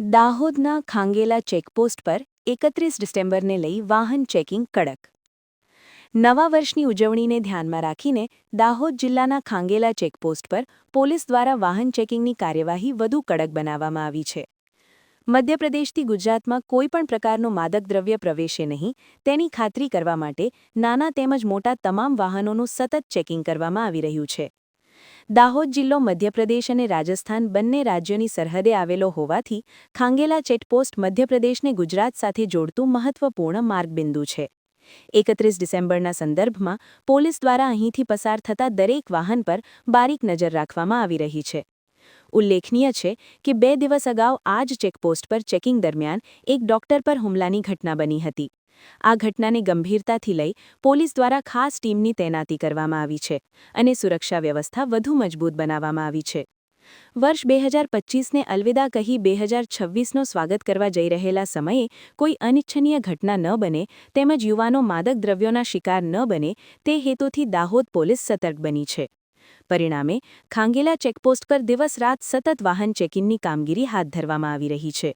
દાહોદના ખાંગેલા ચેકપોસ્ટ પર એકત્રીસ ડિસેમ્બરને લઈ વાહન ચેકિંગ કડક. નવા વર્ષની ઉજવણીને ધ્યાનમાં રાખીને દાહોદ જિલ્લાના ખાંગેલા ચેકપોસ્ટ પર પોલીસ દ્વારા વાહન ચેકિંગની કાર્યવાહી વધુ કડક બનાવવામાં આવી છે. મધ્યપ્રદેશથી ગુજરાતમાં કોઈપણ પ્રકારનું માદક દ્રવ્ય પ્રવેશે નહીં, તેની ખાતરી કરવા માટે નાના તેમજ મોટા તમામ વાહનોનું સતત ચેકિંગ કરવામાં આવી રહ્યું છે. દાહોદ જિલ્લો મધ્યપ્રદેશ અને રાજસ્થાન બંને રાજ્યોની સરહદે આવેલો હોવાથી ખાંગેલા ચેકપોસ્ટ મધ્યપ્રદેશને ગુજરાત સાથે જોડતું મહત્વપૂર્ણ માર્ગબિંદુ છે. એકત્રીસ ડિસેમ્બરના સંદર્ભમાં પોલીસ દ્વારા અહીંથી પસાર થતા દરેક વાહન પર બારીક નજર રાખવામાં આવી રહી છે. ઉલ્લેખનીય છે કે બે દિવસ અગાઉ આ જ ચેકપોસ્ટ પર ચેકિંગ દરમિયાન એક ડોક્ટર પર હુમલાની ઘટના બની હતી. આ ઘટનાને ગંભીરતાથી લઈ પોલીસ દ્વારા ખાસ ટીમની તૈનાતી કરવામાં આવી છે અને સુરક્ષા વ્યવસ્થા વધુ મજબૂત બનાવવામાં આવી છે. વર્ષ બે હજાર પચીસને અલવિદા કહી બે હજાર છવ્વીસનો સ્વાગત કરવા જઈ રહેલા સમયે કોઈ અનિચ્છનીય ઘટના ન બને તેમજ યુવાનો માદક દ્રવ્યોના શિકાર ન બને તે હેતુથી દાહોદ પોલીસ સતર્ક બની છે. પરિણામે, ખાંગેલા ચેકપોસ્ટ પર દિવસ રાત સતત વાહન ચેકિંગની કામગીરી હાથ ધરવામાં આવી રહી છે.